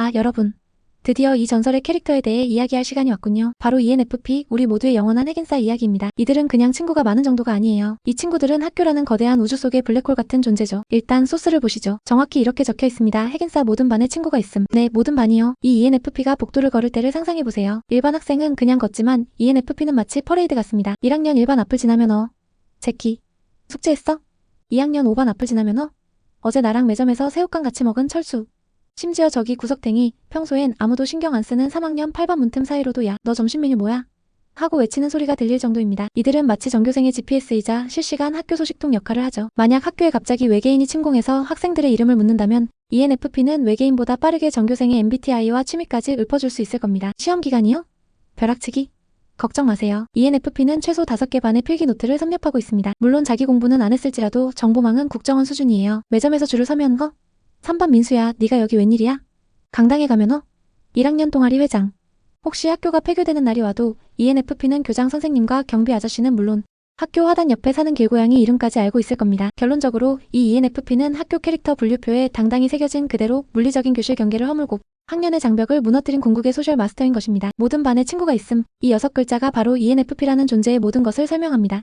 아, 여러분. 드디어 이 전설의 캐릭터에 대해 이야기할 시간이 왔군요. 바로 ENFP, 우리 모두의 영원한 핵인싸 이야기입니다. 이들은 그냥 친구가 많은 정도가 아니에요. 이 친구들은 학교라는 거대한 우주 속의 블랙홀 같은 존재죠. 일단 소스를 보시죠. 정확히 이렇게 적혀 있습니다. 핵인싸 모든 반에 친구가 있음. 네, 모든 반이요. 이 ENFP가 복도를 걸을 때를 상상해보세요. 일반 학생은 그냥 걷지만 ENFP는 마치 퍼레이드 같습니다. 1학년 1반 앞을 지나면 어. 제키. 숙제했어? 2학년 5반 앞을 지나면 어. 어제 나랑 매점에서 새우깡 같이 먹은 철수. 심지어 저기 구석탱이 평소엔 아무도 신경 안 쓰는 3학년 8반 문틈 사이로도 야, 너 점심 메뉴 뭐야? 하고 외치는 소리가 들릴 정도입니다. 이들은 마치 전교생의 GPS이자 실시간 학교 소식통 역할을 하죠. 만약 학교에 갑자기 외계인이 침공해서 학생들의 이름을 묻는다면 ENFP는 외계인보다 빠르게 전교생의 MBTI와 취미까지 읊어줄 수 있을 겁니다. 시험 기간이요? 벼락치기? 걱정 마세요. ENFP는 최소 5개 반의 필기 노트를 섭렵하고 있습니다. 물론 자기 공부는 안 했을지라도 정보망은 국정원 수준이에요. 매점에서 줄을 서면 거? 3반 민수야, 네가 여기 웬일이야? 강당에 가면 어? 1학년 동아리 회장. 혹시 학교가 폐교되는 날이 와도 ENFP는 교장 선생님과 경비 아저씨는 물론 학교 화단 옆에 사는 길고양이 이름까지 알고 있을 겁니다. 결론적으로 이 ENFP는 학교 캐릭터 분류표에 당당히 새겨진 그대로 물리적인 교실 경계를 허물고 학년의 장벽을 무너뜨린 궁극의 소셜 마스터인 것입니다. 모든 반에 친구가 있음. 이 여섯 글자가 바로 ENFP라는 존재의 모든 것을 설명합니다.